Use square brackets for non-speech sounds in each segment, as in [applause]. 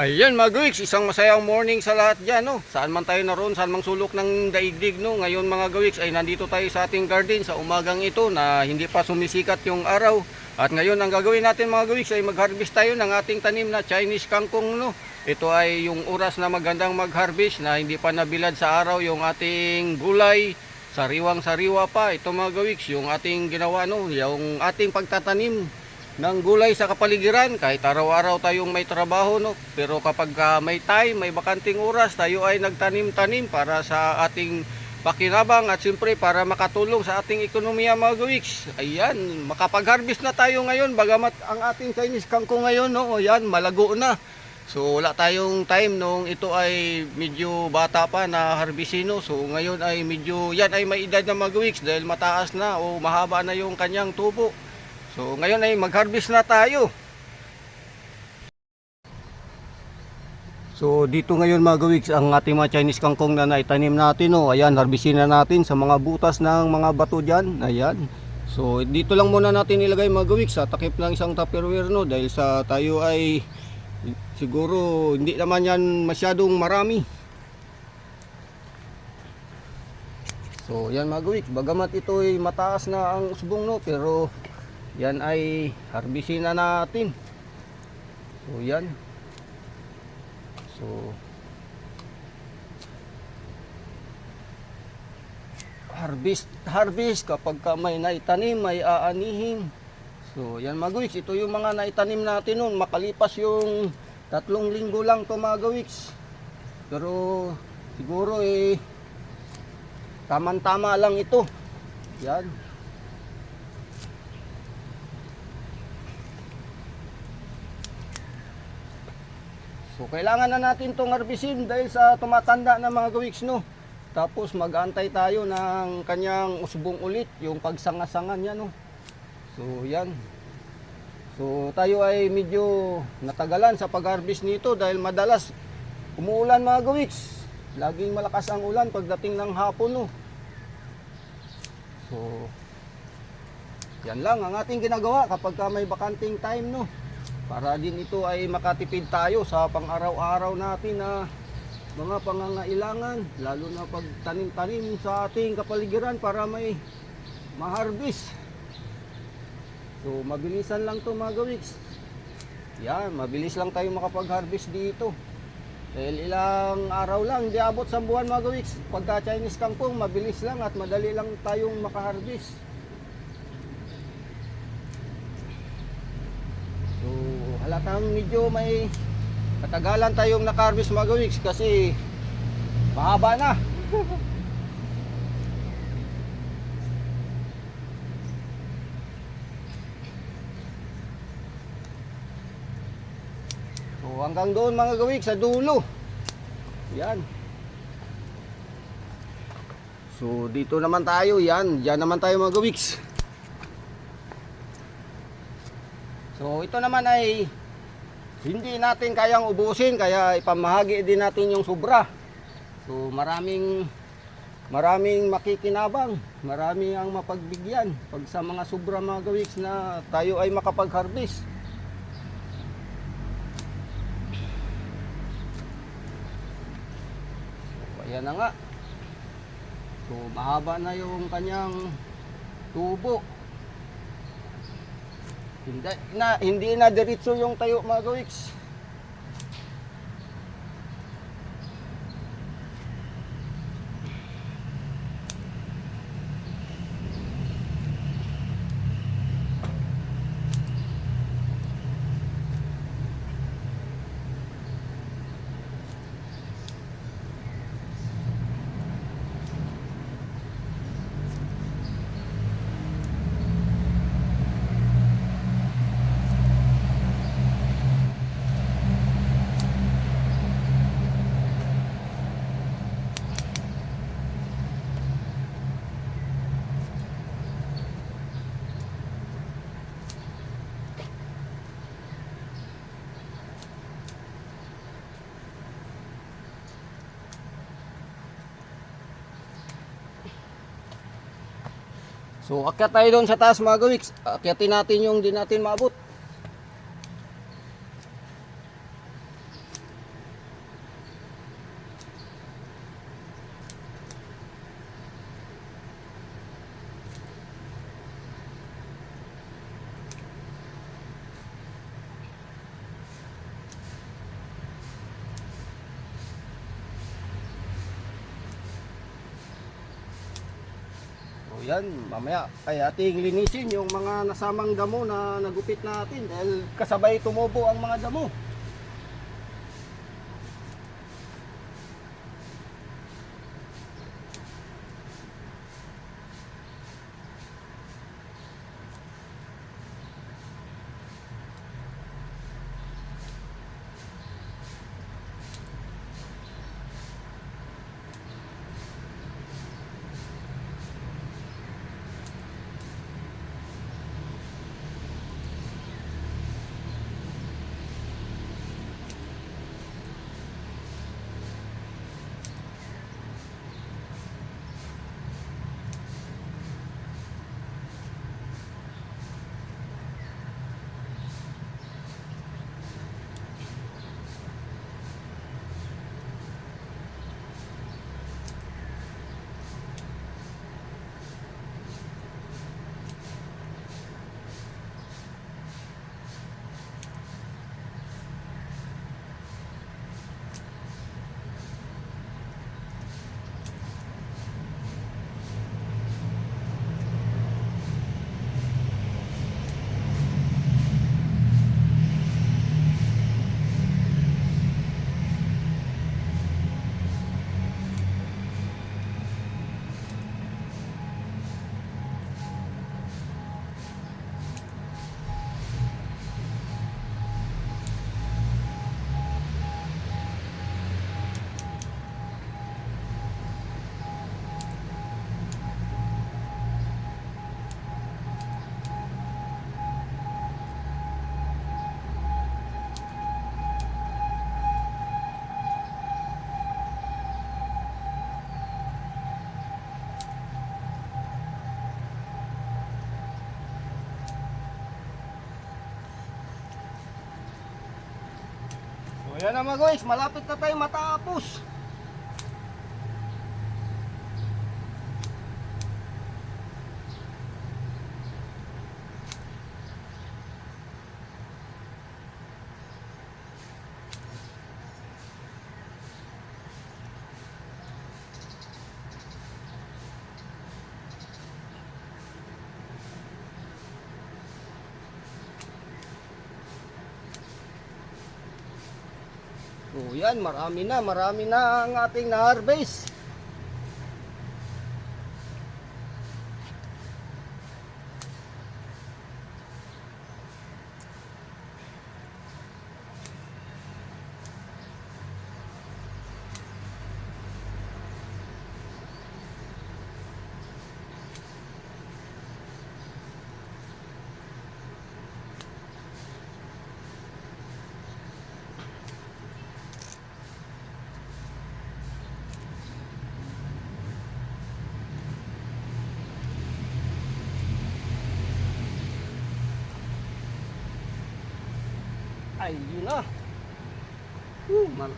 Ayan mga gawiks, isang masayang morning sa lahat dyan. No? Saan man tayo naroon, saan mang sulok ng daigdig. No? Ngayon mga gawiks ay nandito tayo sa ating garden sa umagang ito na hindi pa sumisikat yung araw. At ngayon ang gagawin natin mga gawiks ay mag-harvest tayo ng ating tanim na Chinese kangkong. No? Ito ay yung oras na magandang mag-harvest na hindi pa nabilad sa araw yung ating gulay. Sariwang sariwa pa. Ito mga gawiks, yung ating ginawa, no? yung ating pagtatanim ng gulay sa kapaligiran. Kahit araw-araw tayong may trabaho no? Pero kapag ah, may time may bakanting oras tayo ay nagtanim-tanim para sa ating pakinabang at siyempre para makatulong sa ating ekonomiya mga gawiks ayan makapag-harvest na tayo ngayon. Bagamat ang ating Chinese kangkong ngayon no? Ayan malago na. So wala tayong time nung ito ay medyo bata pa na harbisino. So ngayon ay medyo yan ay may edad na mga weeks dahil mataas na o mahaba na yung kanyang tubo. So ngayon ay mag-harvest na tayo. So dito ngayon mga gawiks ang ating mga Chinese kangkong na naitanim natin no. Ayan, harbisin na natin sa mga butas ng mga bato diyan. Ayan. So dito lang muna natin ilagay mga gawiks sa takip ng isang tupperware no dahil sa tayo ay siguro hindi naman yan masyadong marami. So yan mga gawiks, bagamat ito ay mataas na ang usbong no pero yan ay harbisin na natin. So yan. So harvest harvest kapag ka may naitanim may aanihin. So yan mga gawiks, ito yung mga naitanim natin noon makalipas yung tatlong linggo lang to mga gawiks. Pero siguro eh tamang-tama lang ito. Yan. So kailangan na natin tong harbisin dahil sa tumatanda na mga gawiks no. Tapos mag-antay tayo ng kanyang usbong ulit, yung pagsangasangan niya no. So yan. So tayo ay medyo natagalan sa pag-harvest nito dahil madalas umuulan mga gawiks. Laging malakas ang ulan pagdating ng hapon no. So yan lang ang ating ginagawa kapag ka may bakanting time no. Para din ito ay makatipid tayo sa pang-araw-araw natin na mga pangangailangan, lalo na pag tanim-tanim sa ating kapaligiran para may maharbis. So, mabilisan lang to mga gawiks. Yan, mabilis lang tayo makapag-harvest dito. Dahil ilang araw lang, di abot sa buwan mga gawiks. Pagka Chinese kangkong, mabilis lang at madali lang tayong makaharvest. So, halatang medyo may katagalan tayong naka-harvest mga gawiks kasi mahaba na. [laughs] So, hanggang doon mga gawiks sa dulo. Yan. So, dito naman tayo. Yan. Yan naman tayo mga gawiks. So ito naman ay hindi natin kayang ubusin kaya ipamahagi din natin yung sobra. So maraming maraming makikinabang, marami ang mapagbigyan pag sa mga sobra mga gawiks na tayo ay makapag-harvest. So, ayan na nga. So mahaba na yung kanyang tubo. Hindi na hindi na diretso yung tayo mga gawiks. So akyat tayo doon sa taas mga gawiks. Akyatin natin yung di natin maabot. Yan, mamaya ay ating linisin yung mga nasamang damo na nagupit natin dahil kasabay tumubo ang mga damo. So yan na mga guys, malapit na tayo matapos. So yan, marami na, marami na ang ating na-harvest. Ay, yun na. Uh, man.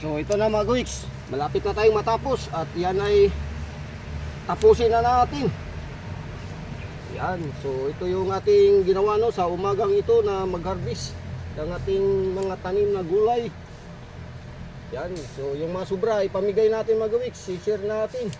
So ito na mga guys, malapit na tayong matapos at yan ay tapusin na natin. Yan, so ito yung ating ginawa no sa umagang ito na mag-harvest ng ating mga tanim na gulay. Yan, so yung mga sobra ipamigay natin mga guys, i-share natin.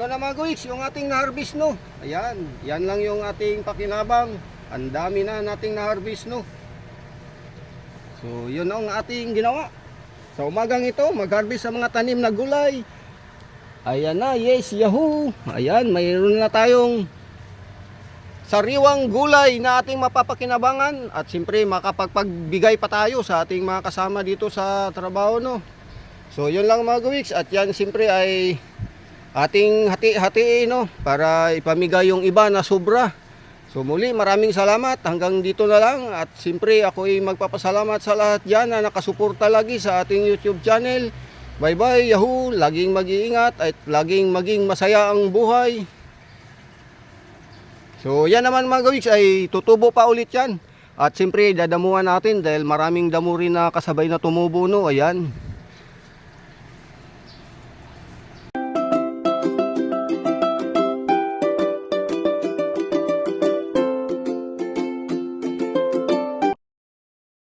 Ito na mga guys, yung ating na-harvest no. Ayan, yan lang yung ating pakinabang. Ang dami na nating na-harvest no. So, yun ang ating ginawa. Sa umagang ito, mag-harvest sa mga tanim na gulay. Ayan na, yes, yahoo! Ayan, mayroon na tayong sariwang gulay na ating mapapakinabangan at siyempre makapagpagbigay pa tayo sa ating mga kasama dito sa trabaho no. So yun lang mga gawiks at yan siyempre ay ating hati-hatiin no para ipamigay yung iba na sobra. So muli maraming salamat hanggang dito na lang at siyempre ako ay magpapasalamat sa lahat dyan na nakasuporta lagi sa ating YouTube channel. Bye bye Yahoo! Laging mag-iingat at laging maging masaya ang buhay. So yan naman mga gawiks ay tutubo pa ulit yan. At siyempre dadamuhan natin dahil maraming damo rin na kasabay na tumubo no. Ayan.